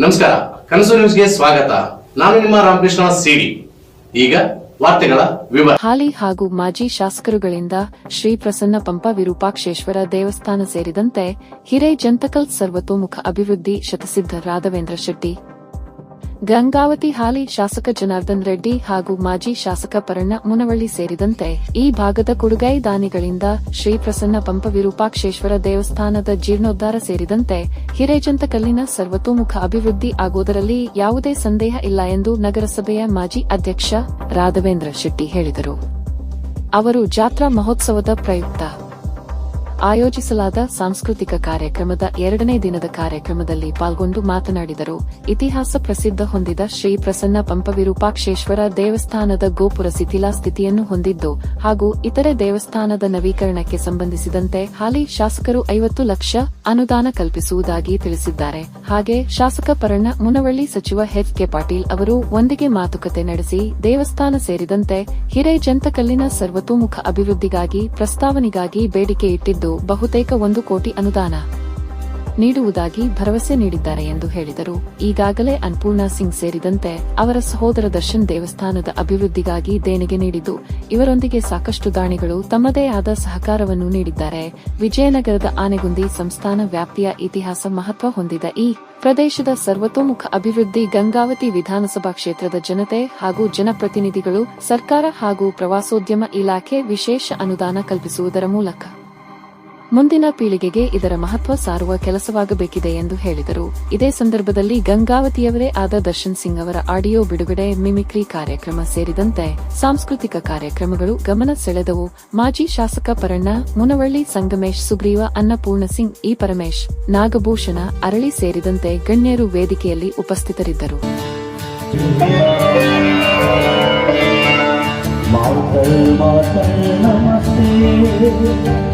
ನಮಸ್ಕಾರ, ಕನಸು ನ್ಯೂಸ್ಗೆ ಸ್ವಾಗತ. ನಾನು ನಿಮ್ಮ ರಾಮಕೃಷ್ಣ ಸಿಡಿ. ಈಗ ವಾರ್ತೆಗಳ ವಿವರ. ಹಾಲಿ ಹಾಗೂ ಮಾಜಿ ಶಾಸಕರುಗಳಿಂದ ಶ್ರೀ ಪ್ರಸನ್ನ ಪಂಪ ವಿರೂಪಾಕ್ಷೇಶ್ವರ ದೇವಸ್ಥಾನ ಸೇರಿದಂತೆ ಹಿರೇ ಜಂತಕಲ್ ಸರ್ವತೋಮುಖ ಅಭಿವೃದ್ಧಿ ಶತಸಿದ್ಧ ರಾಘವೇಂದ್ರ ಶೆಟ್ಟಿ. ಗಂಗಾವತಿ ಹಾಲಿ ಶಾಸಕ ಜನಾರ್ದನ್ ರೆಡ್ಡಿ ಹಾಗೂ ಮಾಜಿ ಶಾಸಕ ಪರಣ್ಣ ಮುನವಳ್ಳಿ ಸೇರಿದಂತೆ ಈ ಭಾಗದ ಕುಡುಗೈ ದಾನಿಗಳಿಂದ ಶ್ರೀ ಪ್ರಸನ್ನ ಪಂಪ ವಿರೂಪಾಕ್ಷೇಶ್ವರ ದೇವಸ್ಥಾನದ ಜೀರ್ಣೋದ್ಧಾರ ಸೇರಿದಂತೆ ಹಿರೇಜಂತಕಲ್ಲಿನ ಸರ್ವತೋಮುಖ ಅಭಿವೃದ್ಧಿ ಆಗುವುದರಲ್ಲಿ ಯಾವುದೇ ಸಂದೇಹ ಇಲ್ಲ ಎಂದು ನಗರಸಭೆಯ ಮಾಜಿ ಅಧ್ಯಕ್ಷ ರಾಘವೇಂದ್ರ ಶೆಟ್ಟಿ ಹೇಳಿದರು. ಅವರು ಜಾತ್ರಾ ಮಹೋತ್ಸವದ ಪ್ರಯುಕ್ತ. ಆಯೋಜಿಸಲಾದ ಸಾಂಸ್ಕೃತಿಕ ಕಾರ್ಯಕ್ರಮದ ಎರಡನೇ ದಿನದ ಕಾರ್ಯಕ್ರಮದಲ್ಲಿ ಪಾಲ್ಗೊಂಡು ಮಾತನಾಡಿದರು. ಇತಿಹಾಸ ಪ್ರಸಿದ್ಧ ಹೊಂದಿದ ಶ್ರೀ ಪ್ರಸನ್ನ ಪಂಪ ವಿರೂಪಾಕ್ಷೇಶ್ವರ ದೇವಸ್ಥಾನದ ಗೋಪುರ ಶಿಥಿಲಾ ಸ್ಥಿತಿಯನ್ನು ಹೊಂದಿದ್ದು ಹಾಗೂ ಇತರೆ ದೇವಸ್ಥಾನದ ನವೀಕರಣಕ್ಕೆ ಸಂಬಂಧಿಸಿದಂತೆ ಹಾಲಿ ಶಾಸಕರು ಐವತ್ತು ಲಕ್ಷ ಅನುದಾನ ಕಲ್ಪಿಸುವುದಾಗಿ ತಿಳಿಸಿದ್ದಾರೆ. ಹಾಗೆ ಶಾಸಕ ಪರಣ್ಣ ಮುನವಳ್ಳಿ ಸಚಿವ ಎಚ್ ಕೆ ಪಾಟೀಲ್ ಅವರು ಒಂದಿಗೆ ಮಾತುಕತೆ ನಡೆಸಿ ದೇವಸ್ಥಾನ ಸೇರಿದಂತೆ ಹಿರೇ ಜಂತಕಲ್ಲಿನ ಸರ್ವತೋಮುಖ ಅಭಿವೃದ್ಧಿಗಾಗಿ ಪ್ರಸ್ತಾವನೆಗಾಗಿ ಬೇಡಿಕೆ ಇಟ್ಟಿದ್ದು ಬಹುತೇಕ ಒಂದು ಕೋಟಿ ಅನುದಾನ ನೀಡುವುದಾಗಿ ಭರವಸೆ ನೀಡಿದ್ದಾರೆ ಎಂದು ಹೇಳಿದರು. ಈಗಾಗಲೇ ಅನ್ಪೂರ್ಣ ಸಿಂಗ್ ಸೇರಿದಂತೆ ಅವರ ಸಹೋದರ ದರ್ಶನ್ ದೇವಸ್ಥಾನದ ಅಭಿವೃದ್ಧಿಗಾಗಿ ದೇಣಿಗೆ ನೀಡಿದ್ದು, ಇವರೊಂದಿಗೆ ಸಾಕಷ್ಟು ದಾಣಿಗಳು ತಮ್ಮದೇ ಆದ ಸಹಕಾರವನ್ನು ನೀಡಿದ್ದಾರೆ. ವಿಜಯನಗರದ ಆನೆಗುಂದಿ ಸಂಸ್ಥಾನ ವ್ಯಾಪ್ತಿಯ ಇತಿಹಾಸ ಮಹತ್ವ ಹೊಂದಿದ ಈ ಪ್ರದೇಶದ ಸರ್ವತೋಮುಖ ಅಭಿವೃದ್ಧಿ ಗಂಗಾವತಿ ವಿಧಾನಸಭಾ ಕ್ಷೇತ್ರದ ಜನತೆ ಹಾಗೂ ಜನಪ್ರತಿನಿಧಿಗಳು ಸರ್ಕಾರ ಹಾಗೂ ಪ್ರವಾಸೋದ್ಯಮ ಇಲಾಖೆ ವಿಶೇಷ ಅನುದಾನ ಕಲ್ಪಿಸುವುದರ ಮೂಲಕ ಮುಂದಿನ ಪೀಳಿಗೆಗೆ ಇದರ ಮಹತ್ವ ಸಾರುವ ಕೆಲಸವಾಗಬೇಕಿದೆ ಎಂದು ಹೇಳಿದರು. ಇದೇ ಸಂದರ್ಭದಲ್ಲಿ ಗಂಗಾವತಿಯವರೇ ಆದ ದರ್ಶನ್ ಸಿಂಗ್ ಅವರ ಆಡಿಯೋ ಬಿಡುಗಡೆ, ಮಿಮಿಕ್ರಿ ಕಾರ್ಯಕ್ರಮ ಸೇರಿದಂತೆ ಸಾಂಸ್ಕೃತಿಕ ಕಾರ್ಯಕ್ರಮಗಳು ಗಮನ ಸೆಳೆದವು. ಮಾಜಿ ಶಾಸಕ ಪರಣ್ಣ, ಮುನವಳ್ಳಿ, ಸಂಗಮೇಶ್, ಸುಗ್ರೀವ, ಅನ್ನಪೂರ್ಣ ಸಿಂಗ್, ಇ ಪರಮೇಶ್, ನಾಗಭೂಷಣ, ಅರಳಿ ಸೇರಿದಂತೆ ಗಣ್ಯರು ವೇದಿಕೆಯಲ್ಲಿ ಉಪಸ್ಥಿತರಿದ್ದರು. ಮಾತಲ್ ಮಾತಲ್ ನಮಸ್ತೆ.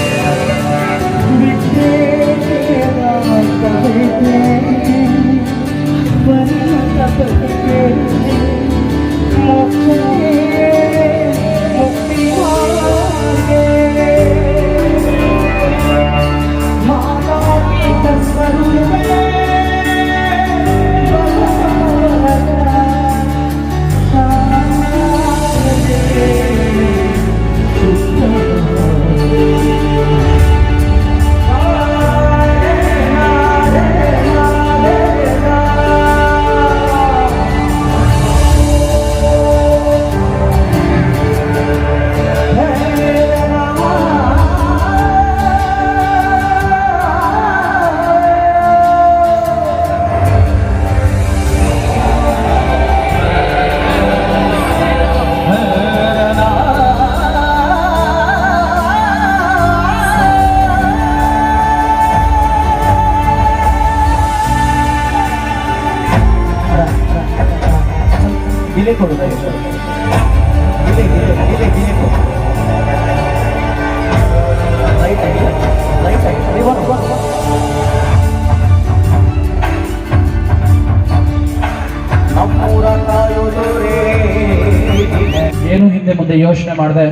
ಏನು ಹಿಂದೆ ಮುಂದೆ ಯೋಚನೆ ಮಾಡಿದೆ?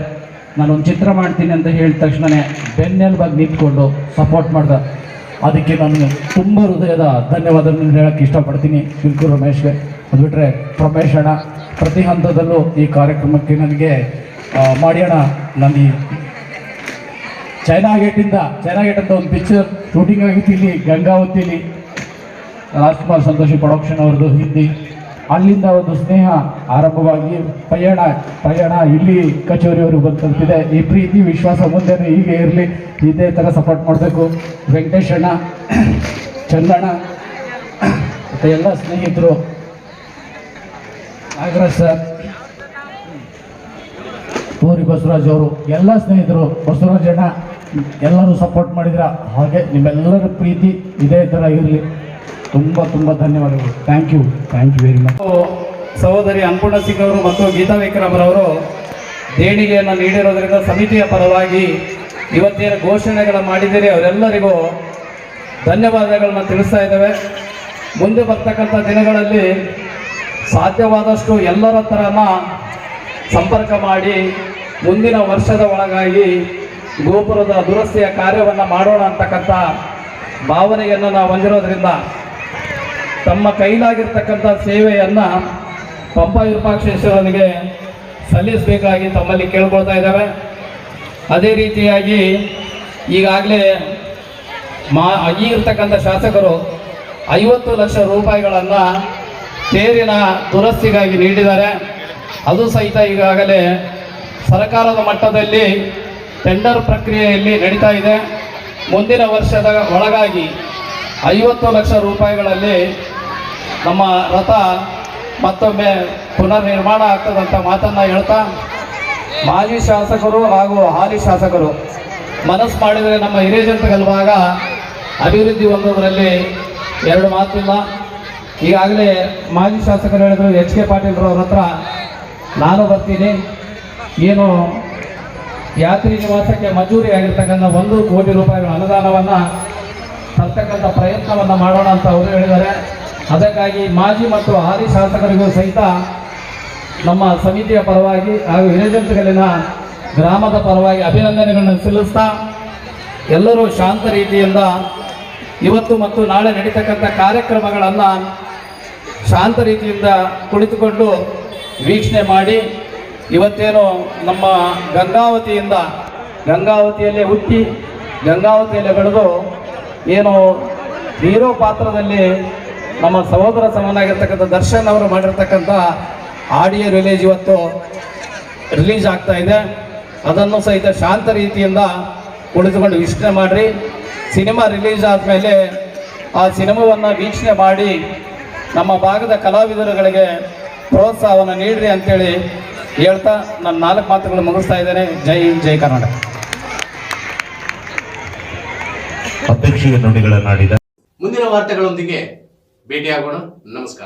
ನಾನೊಂದು ಚಿತ್ರ ಮಾಡ್ತೀನಿ ಅಂತ ಹೇಳಿದ ತಕ್ಷಣನೇ ಬೆನ್ನೆಲ್ಬಾಗಿ ನಿಂತ್ಕೊಂಡು ಸಪೋರ್ಟ್ ಮಾಡ್ದೆ. ಅದಕ್ಕೆ ನಾನು ತುಂಬ ಹೃದಯದ ಧನ್ಯವಾದಗಳನ್ನು ಹೇಳಕ್ಕೆ ಇಷ್ಟಪಡ್ತೀನಿ. ಶಿಲ್ಕು ರಮೇಶ್ಗೆ. ಅದು ಬಿಟ್ಟರೆ ರಮೇಶ್ ಅಣ್ಣ ಪ್ರತಿ ಹಂತದಲ್ಲೂ ಈ ಕಾರ್ಯಕ್ರಮಕ್ಕೆ ನನಗೆ ಮಾಡ್ಯೋಣ ನಂದಿ. ಈ ಚೈನಾ ಗೇಟಿಂದ ಚೈನಾ ಗೇಟ್ ಅಂತ ಒಂದು ಪಿಕ್ಚರ್ ಶೂಟಿಂಗ್ ಆಗಿತ್ತು ಇಲ್ಲಿ ಗಂಗಾವತಿಲಿ ರಾಜ್ಕುಮಾರ್ ಸಂತೋಷಿ ಪ್ರೊಡಕ್ಷನ್ ಅವ್ರದ್ದು ಹಿಂದಿ. ಅಲ್ಲಿಂದ ಒಂದು ಸ್ನೇಹ ಆರಂಭವಾಗಿ ಪಯಣ ಪ್ರಯಾಣ ಇಲ್ಲಿ ಕಚೇರಿಯವರು ಬಂದು ತಲುಪಿದೆ ಈ ಪ್ರೀತಿ, ವಿಶ್ವಾಸ ಮುಂದೆ ಹೀಗೆ ಇರಲಿ. ಇದೇ ಥರ ಸಪೋರ್ಟ್ ಮಾಡಬೇಕು. ವೆಂಕಟೇಶಣ್ಣ, ಚಂದಣ್ಣ, ಮತ್ತು ಎಲ್ಲ ಸ್ನೇಹಿತರು. ಸರ್. ಪೂರಿ ಬಸವರಾಜ್ ಅವರು, ಎಲ್ಲ ಸ್ನೇಹಿತರು, ಬಸವರಾಜ್ ಅಣ್ಣ, ಎಲ್ಲರೂ ಸಪೋರ್ಟ್ ಮಾಡಿದ್ರ ಹಾಗೆ ನಿಮ್ಮೆಲ್ಲರ ಪ್ರೀತಿ ಇದೇ ಥರ ಇರಲಿ. ತುಂಬ ತುಂಬ ಧನ್ಯವಾದಗಳು. Thank you thank you very much ಸಹೋದರಿ ಅನ್ನಪೂರ್ಣ ಸಿಂಗ್ ಅವರು ಮತ್ತು ಗೀತಾ ವಿಕ್ರಮರವರು ದೇಣಿಗೆಯನ್ನು ನೀಡಿರೋದ್ರಿಂದ ಸಮಿತಿಯ ಪರವಾಗಿ ಇವತ್ತೇನು ಘೋಷಣೆಗಳ ಮಾಡಿದ್ದೀರಿ. ಅವರೆಲ್ಲರಿಗೂ ಧನ್ಯವಾದಗಳನ್ನ ತಿಳಿಸ್ತಾ ಇದ್ದೇವೆ. ಮುಂದೆ ಬರ್ತಕ್ಕಂಥ ದಿನಗಳಲ್ಲಿ ಸಾಧ್ಯವಾದಷ್ಟು ಎಲ್ಲರ ಹತ್ರನ ಸಂಪರ್ಕ ಮಾಡಿ ಮುಂದಿನ ವರ್ಷದ ಒಳಗಾಗಿ ಗೋಪುರದ ದುರಸ್ತಿಯ ಕಾರ್ಯವನ್ನು ಮಾಡೋಣ ಅಂತಕ್ಕಂಥ ಭಾವನೆಯನ್ನು ನಾವು ಹೊಂದಿರೋದ್ರಿಂದ ತಮ್ಮ ಕೈಲಾಗಿರ್ತಕ್ಕಂಥ ಸೇವೆಯನ್ನು ಪಂಪ ವಿರೂಪಾಕ್ಷೇಶ್ವರನಿಗೆ ಸಲ್ಲಿಸಬೇಕಾಗಿ ತಮ್ಮಲ್ಲಿ ಕೇಳ್ಕೊಳ್ತಾ ಇದ್ದಾವೆ. ಅದೇ ರೀತಿಯಾಗಿ ಈಗಾಗಲೇ ಮಾ ಈಗಿರ್ತಕ್ಕಂಥ ಶಾಸಕರು ಐವತ್ತು ಲಕ್ಷ ರೂಪಾಯಿಗಳನ್ನು ತೇರಿನ ದುರಸ್ತಿಗಾಗಿ ನೀಡಿದ್ದಾರೆ ಅದು ಸಹಿತ ಈಗಾಗಲೇ ಸರ್ಕಾರದ ಮಟ್ಟದಲ್ಲಿ ಟೆಂಡರ್ ಪ್ರಕ್ರಿಯೆಯಲ್ಲಿ ನಡೀತಾ ಇದೆ. ಮುಂದಿನ ವರ್ಷದ ಒಳಗಾಗಿ ಐವತ್ತು ಲಕ್ಷ ರೂಪಾಯಿಗಳಲ್ಲಿ ನಮ್ಮ ರಥ ಮತ್ತೊಮ್ಮೆ ಪುನರ್ ನಿರ್ಮಾಣ ಆಗ್ತದಂತ ಮಾತನ್ನು ಹೇಳ್ತಾ ಮಾಜಿ ಶಾಸಕರು ಹಾಗೂ ಹಾಲಿ ಶಾಸಕರು ಮನಸ್ಸು ಮಾಡಿದರೆ ನಮ್ಮ ಹಿರೇಜಂತಗಲ್ ಭಾಗ ಅಭಿವೃದ್ಧಿ ಹೊಂದೋದ್ರಲ್ಲಿ ಎರಡು ಮಾತಿಲ್ಲ. ಈಗಾಗಲೇ ಮಾಜಿ ಶಾಸಕರು ಹೇಳಿದ್ರು ಎಚ್ ಕೆ ಪಾಟೀಲ್ರವ್ರ ಹತ್ರ ನಾನು ಬರ್ತೀನಿ. ಏನು ಯಾತ್ರಿ ನಿವಾಸಕ್ಕೆ ಮಂಜೂರಿ ಆಗಿರ್ತಕ್ಕಂಥ ಒಂದು ಕೋಟಿ ರೂಪಾಯಿಗಳ ಅನುದಾನವನ್ನು ತರ್ತಕ್ಕಂಥ ಪ್ರಯತ್ನವನ್ನು ಮಾಡೋಣ ಅಂತ ಅವರು ಹೇಳಿದ್ದಾರೆ. ಅದಕ್ಕಾಗಿ ಮಾಜಿ ಮತ್ತು ಹಾಲಿ ಶಾಸಕರಿಗೂ ಸಹಿತ ನಮ್ಮ ಸಮಿತಿಯ ಪರವಾಗಿ ಹಾಗೂ ಏಜೆಂಟ್ಗಳಿನ ಗ್ರಾಮದ ಪರವಾಗಿ ಅಭಿನಂದನೆಗಳನ್ನು ಸಲ್ಲಿಸ್ತಾ ಎಲ್ಲರೂ ಶಾಂತ ರೀತಿಯಿಂದ ಇವತ್ತು ಮತ್ತು ನಾಳೆ ನಡೀತಕ್ಕಂಥ ಕಾರ್ಯಕ್ರಮಗಳನ್ನು ಶಾಂತ ರೀತಿಯಿಂದ ಕುಳಿತುಕೊಂಡು ವೀಕ್ಷಣೆ ಮಾಡಿ, ಇವತ್ತೇನು ನಮ್ಮ ಗಂಗಾವತಿಯಿಂದ ಗಂಗಾವತಿಯಲ್ಲೇ ಹುಟ್ಟಿ, ಗಂಗಾವತಿಯಲ್ಲೇ ಬೆಳೆದು ಏನು ಹೀರೋ ಪಾತ್ರದಲ್ಲಿ ನಮ್ಮ ಸಹೋದರ ಸಮನಾಗಿರ್ತಕ್ಕಂಥ ದರ್ಶನ್ ಅವರು ಮಾಡಿರ್ತಕ್ಕಂಥ ಆಡಿಯೋ ರಿಲೀಸ್ ಇವತ್ತು ರಿಲೀಸ್ ಆಗ್ತಾ ಇದೆ. ಅದನ್ನು ಸಹಿತ ಶಾಂತ ರೀತಿಯಿಂದ ಕುಳಿತುಕೊಂಡು ವೀಕ್ಷಣೆ ಮಾಡಿರಿ. ಸಿನಿಮಾ ರಿಲೀಸ್ ಆದಮೇಲೆ ಆ ಸಿನಿಮಾವನ್ನು ವೀಕ್ಷಣೆ ಮಾಡಿ ನಮ್ಮ ಭಾಗದ ಕಲಾವಿದರುಗಳಿಗೆ ಪ್ರೋತ್ಸಾಹವನ್ನು ನೀಡ್ರಿ ಅಂತೇಳಿ ಹೇಳ್ತಾ ನಾನು ನಾಲ್ಕು ಮಾತುಗಳು ಮುಗಿಸ್ತಾ ಇದ್ದೇನೆ. ಜೈ ಹಿಂದ್ ಜೈ ಕರ್ನಾಟಕ. ಅಧ್ಯಕ್ಷೀಯ ನುಡಿಗಳನ್ನಾಡಿದ ಮುಂದಿನ ವಾರ್ತೆಗಳೊಂದಿಗೆ ಭೇಟಿಯಾಗೋಣ. ನಮಸ್ಕಾರ.